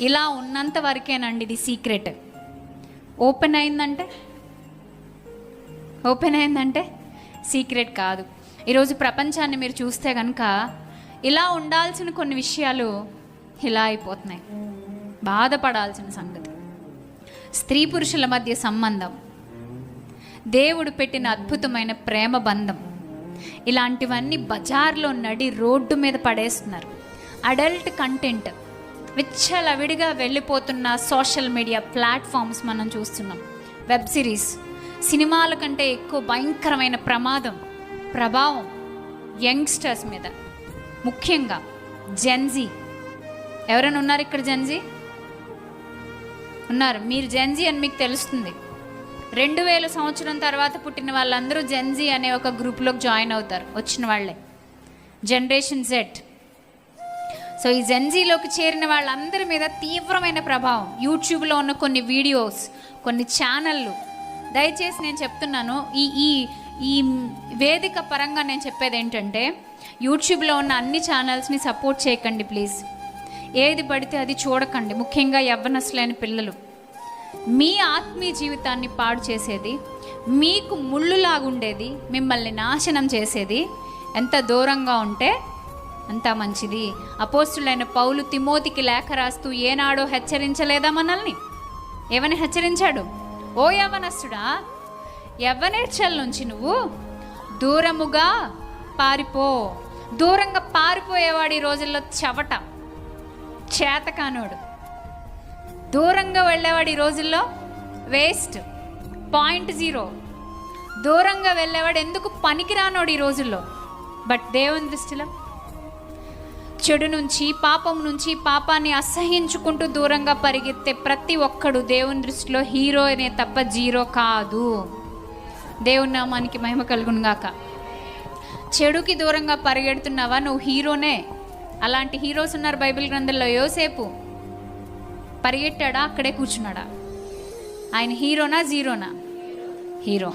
ఇలా ఉన్నంత వరకేనండి ఇది సీక్రెట్. ఓపెన్ అయిందంటే? ఓపెన్ అయిందంటే సీక్రెట్ కాదు. ఈరోజు ప్రపంచాన్ని మీరు చూస్తే కనుక ఇలా ఉండాల్సిన కొన్ని విషయాలు ఇలా అయిపోతున్నాయి. బాధపడాల్సిన సంగతి. స్త్రీ పురుషుల మధ్య సంబంధం. దేవుడు పెట్టిన అద్భుతమైన ప్రేమ బంధం. ఇలాంటివన్నీ బజార్లో నడి రోడ్డు మీద పడేస్తున్నారు. Adult content. విచ్చలవిడిగా వెళ్ళిపోతున్న సోషల్ మీడియా ప్లాట్ఫామ్స్ మనం చూస్తున్నాం. వెబ్ సిరీస్ సినిమాల కంటే ఎక్కువ భయంకరమైన ప్రమాదం ప్రభావం యంగ్స్టర్స్ మీద. ముఖ్యంగా జెన్జీ ఎవరైనా ఉన్నారు ఇక్కడ జెన్జీ ఉన్నారు. మీరు జెన్జీ అని మీకు తెలుస్తుంది. రెండు వేల సంవత్సరం తర్వాత పుట్టిన వాళ్ళందరూ జెన్జీ అనే ఒక గ్రూప్లోకి జాయిన్ అవుతారు. వచ్చిన వాళ్ళే. జనరేషన్ జెట్ సో ఈ జెన్జీలోకి చేరిన వాళ్ళందరి మీద తీవ్రమైన ప్రభావం. యూట్యూబ్లో ఉన్న కొన్ని వీడియోస్ కొన్ని ఛానళ్ళు దయచేసి నేను చెప్తున్నాను ఈ ఈ ఈ వేదిక పరంగా నేను చెప్పేది ఏంటంటే యూట్యూబ్లో ఉన్న అన్ని ఛానల్స్ని సపోర్ట్ చేయకండి ప్లీజ్ ఏది పడితే అది చూడకండి. ముఖ్యంగా యవ్వనస్తులైన పిల్లలు. మీ ఆత్మీయ జీవితాన్ని పాడు చేసేది మీకు ముళ్ళులాగుండేది మిమ్మల్ని నాశనం చేసేది ఎంత దూరంగా ఉంటే అంతా మంచిది. అపోస్తులైన పౌలు తిమోతికి లేఖ రాస్తూ ఏనాడో హెచ్చరించలేదా మనల్ని? ఏమని హెచ్చరించాడు? ఓ యవనస్తుడా యవ్వనేర్చల నుంచి నువ్వు దూరముగా పారిపో. దూరంగా పారిపోయేవాడు ఈ రోజుల్లో చవట చేతకానోడు. దూరంగా వెళ్ళేవాడు ఈ రోజుల్లో వేస్ట్ పాయింట్ జీరో. దూరంగా వెళ్ళేవాడు ఎందుకు పనికిరానోడు ఈ రోజుల్లో? బట్ దేవుని దృష్టిలో చెడు నుంచి పాపం నుంచి పాపాన్ని అసహించుకుంటూ దూరంగా పరిగెత్తే ప్రతి ఒక్కడు దేవుని దృష్టిలో హీరో అనే తప్ప జీరో కాదు. దేవుని నామానికి మహిమ కలుగునుగాక చెడుకి దూరంగా పరిగెడుతున్నావా? నువ్వు హీరోనే. అలాంటి హీరోస్ ఉన్నారు బైబిల్ గ్రంథంలో. యోసేపు పరిగెట్టాడా? అక్కడే కూర్చున్నాడా? ఆయన హీరోనా? జీరోనా? హీరో.